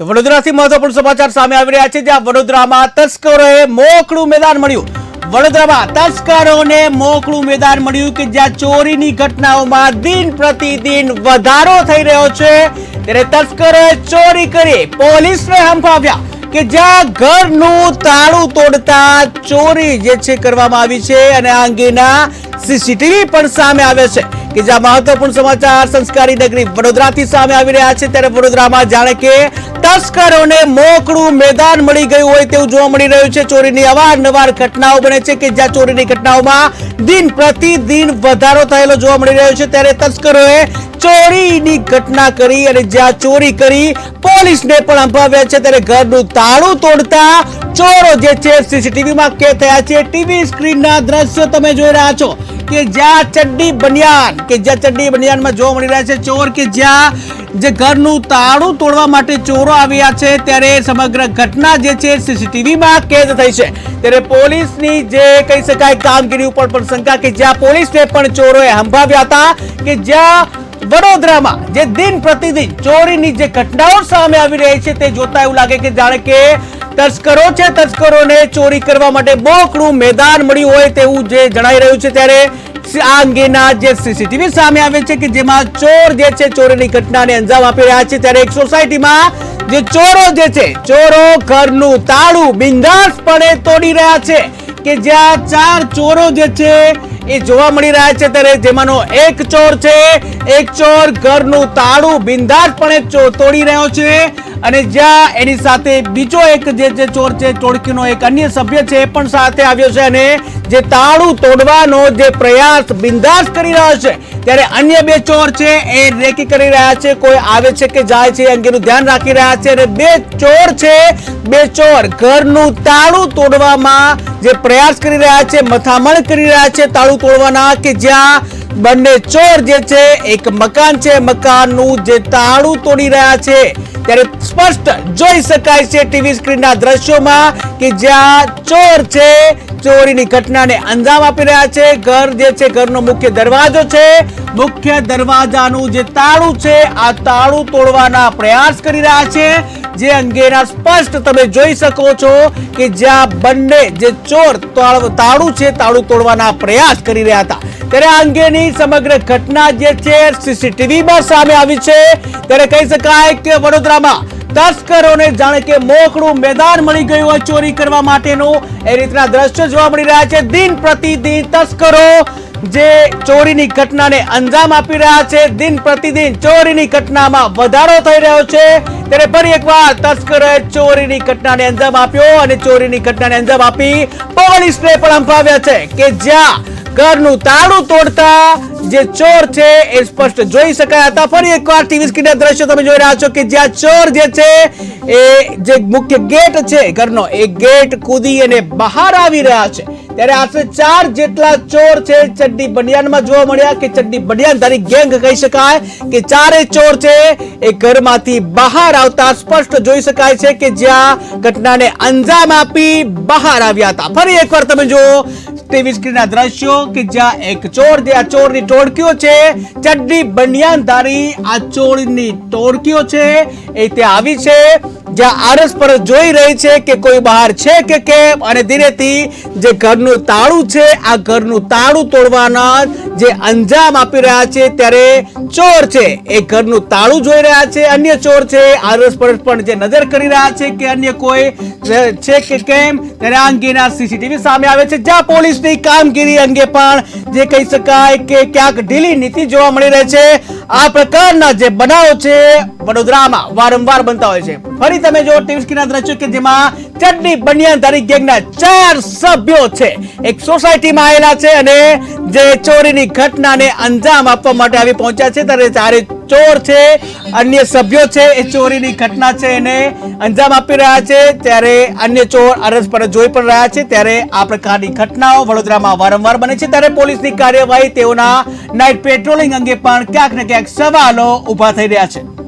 તો વડોદરાથી મહત્વપૂર્ણ સમાચાર સામે આવી રહ્યા છે, જ્યાં વડોદરામાં તસ્કરોએ મોકળું મેદાન મળ્યું. વડોદરામાં તસ્કરોને મોકળું મેદાન મળ્યું કે જ્યાં ચોરીની ઘટનાઓમાં દિન પ્રતિદિન વધારો થઈ રહ્યો છે. ત્યારે તસ્કરોએ ચોરી કરી પોલીસને હંફાવ્યા કે જ્યાં ઘરનું તાળું તોડતા ચોરી જે છે કરવામાં આવી છે અને આ અંગેના સીસીટીવી પણ સામે આવે છે કે જ્યાં મહત્વપૂર્ણ સમાચાર સંસ્કારી નગરી વડોદરાથી સામે આવી રહ્યા છે. ત્યારે વડોદરામાં જાણે કે તસ્કરોને મોકળું મેદાન મળી ગયું હોય તેવું જોવા મળી રહ્યું છે. ચોરીની અવારનવાર ઘટનાઓ બને છે કે જ્યાં ચોરીની ઘટનાઓમાં દિન પ્રતિદિન વધારો થયેલો જોવા મળી રહ્યો છે. ત્યારે તસ્કરોએ ચોરીની ઘટના કરી અને જ્યાં ચોરી કરી પોલીસને પણ અંભાવ્યા છે ત્યારે ઘરનું તાળું તોડતા ચોરો જે છે સીસીટીવીમાં કેદ થયા છે. ટીવી સ્ક્રીનના દ્રશ્યો તમે જોઈ રહ્યા છો કે જ્યાં ચડ્ડી બનિયાન, કે જ્યાં ચડ્ડી બનિયાનમાં જોવા મળી રહ્યા છે ચોર કે જ્યાં જે ઘરનું તાળું તોડવા માટે ચોરો આવ્યા છે ત્યારે સમગ્ર ઘટના જે છે સીસીટીવીમાં કેદ થઈ છે. ત્યારે પોલીસની જે કહી શકાય કામગીરી ઉપર પણ શંકા કે જ્યાં પોલીસને પણ ચોરોએ હંભાવ્યા હતા કે જ્યાં વડોદરામાં જે દિન પ્રતિદિન ચોરીની જે ઘટનાઓ સામે આવી રહી છે તે જોતા એવું લાગે કે જાણે કે તસ્કરો છે, તસ્કરોને ચોરી કરવા માટે બોકડું મેદાન મળ્યું હોય તેવું જે જણાઈ રહ્યું છે. ત્યારે આ અંગેના જે સીસીટીવી સામે આવે છે કે જેમાં ચોર જે છે ચોરીની ઘટનાને અંજામ આપી રહ્યા છે. ત્યારે એક સોસાયટીમાં જે ચોરો જે છે, ચોરો ઘરનું તાળું બિંદાસપણે તોડી રહ્યા છે કે જ્યાં ચાર ચોરો જે છે એ જોવા મળી રહ્યા છે ત્યારે જેમાંનો એક ચોર છે. એક ચોર ઘરનું તાળું બિંદાસપણે તોડી રહ્યો છે અને જ્યાં એની સાથે બીજો એક જે જે ચોર છે, ટોળકીનો એક અન્ય સભ્ય છે એ પણ સાથે આવ્યો છે અને જે તાળું તોડવાનો જે પ્રયાસ બિંદાસ કરી રહ્યો છે. ત્યારે અન્ય બે ચોર છે એ રેકી કરી રહ્યા છે. કોઈ આવે છે કે જાય છે અંગેનું ધ્યાન રાખી રહ્યા છે અને બે ચોર છે, બે ચોર ઘરનું તાળું તોડવામાં જે પ્રયાસ કરી રહ્યા છે, મથામણ કરી રહ્યા છે, તાળું તોડવાના કે જ્યાં બંને ચોર જે છે, એક મકાન છે, મકાનનું જે તાળું તોડી રહ્યા છે. ત્યારે સ્પષ્ટ જોઈ શકાય છે ટીવી સ્ક્રીનના દ્રશ્યોમાં કે જ્યાં ચોર છે ચોરીની ઘટનાને અંજામ આપી રહ્યા છે. ઘર જે છે, ઘરનો મુખ્ય દરવાજો છે. મુખ્ય દરવાજાનું જે તાળું છે, આ તાળું તોડવાના પ્રયાસ કરી રહ્યા છે. જે અંગેના સ્પષ્ટ તમે જોઈ શકો છો કે જ્યાં બંને જે ચોર તાળ- છે, તાળું તોડવાના પ્રયાસ કરી રહ્યા હતા. ત્યારે આ અંગેની સમગ્ર ઘટના જે છે, સીસીટીવીમાં સામે આવી છે. ત્યારે કહી શકાય કે વડોદરામાં તસ્કરોને જાણે કે મોકળું મેદાન મળી ગયું હોય ચોરી કરવા માટેનું. એ રીતના દ્રશ્યો જોવા મળી રહ્યા છે. દિન પ્રતિદિન તસ્કરો જે ચોરીની ઘટનાને અંજામ આપી રહ્યા છે, દિન પ્રતિદિન ચોરીની ઘટનામાં વધારો થઈ રહ્યો છે. ત્યારે ફરી એકવાર તસ્કરોએ ચોરીની ઘટનાને અંજામ આપ્યો અને ચોરીની ઘટનાને અંજામ આપી પોલીસને પણ અંપાવ્યા છે કે જ્યાં ઘરનું તાળું તોડતા જે ચોર છે એ સ્પષ્ટ જોઈ શકાય હતા. ફરી એકવાર ટીવી સ્ક્રીનના દ્રશ્યો તમે જોઈ રહ્યા છો કે જ્યાં ચોર જે છે એ જે મુખ્ય ગેટ છે, ઘરનો, એ ગેટ કૂદી અને બહાર આવી રહ્યા છે. ત્યારે આશરે ચાર જેટલા ચોર છે ચડ્ડી બનિયાનમાં જોવા મળ્યા કે ચડ્ડી બનિયાનધારી ગેંગ કહી શકાય કે ચારે ચોર છે એ ઘરમાંથી બહાર આવતા સ્પષ્ટ જોઈ શકાય છે કે જ્યાં ઘટનાને અંજામ આપી બહાર આવ્યા હતા. ફરી એકવાર તમે જુઓ ટીવી સ્ક્રીનના દ્રશ્યો કે જ્યાં એક ચોર જે આ ચોરની ટોળકીઓ છે, ચડ્ડી બનિયાનધારી આ ચોરની ટોળકીઓ છે, એ ત્યાં આવી છે. જ્યાં આરસ પર જોઈ રહી છે કે કોઈ બહાર છે કે કેમ, અને ધીરેથી જે ઘરનું તાળું છે, આ ઘરનું તાળું તોડવાના જે અંજામ આપી રહ્યા છે, ત્યારે ચોર છે. એ ઘરનું તાળું જોઈ રહ્યા છે, અન્ય ચોર છે. આરસ પર પણ જે નજર કરી રહ્યા છે કે અન્ય કોઈ છે કે કેમ, ત્યારે આ અંગેના સીસીટીવી સામે આવે છે. જ્યાં પોલીસની કામગીરી અંગે પણ જે કહી શકાય કે ક્યાંક ઢીલી નીતિ જોવા મળી રહી છે. આ પ્રકારના જે બનાવો છે, વડોદરામાં વારંવાર બનતા હોય છે. ફરી તમે જો ટીવી સ્ક્રીનના દ્રશ્યો કે જેમાં ચડ્ડી બનિયાનધારી ગેંગના ચાર સભ્યો છે. એક સોસાયટીમાં આવેલા છે અને જે ચોરીની ઘટનાને અંજામ આપવા માટે આવી પહોંચ્યા છે. ત્યારે ચારે ચોર છે, અન્ય સભ્યો છે, એ ચોરીની ઘટના છે એને અંજામ આપી રહ્યા છે. ત્યારે અન્ય ચોર અરજ પર જોઈ પણ રહ્યા છે. ત્યારે આ પ્રકારની ઘટનાઓ વડોદરામાં વારંવાર બને છે. ત્યારે પોલીસની કાર્યવાહી તેઓના નાઇટ પેટ્રોલિંગ અંગે પણ ક્યાંક ને ક્યાંક સવાલો ઊભા થઈ રહ્યા છે.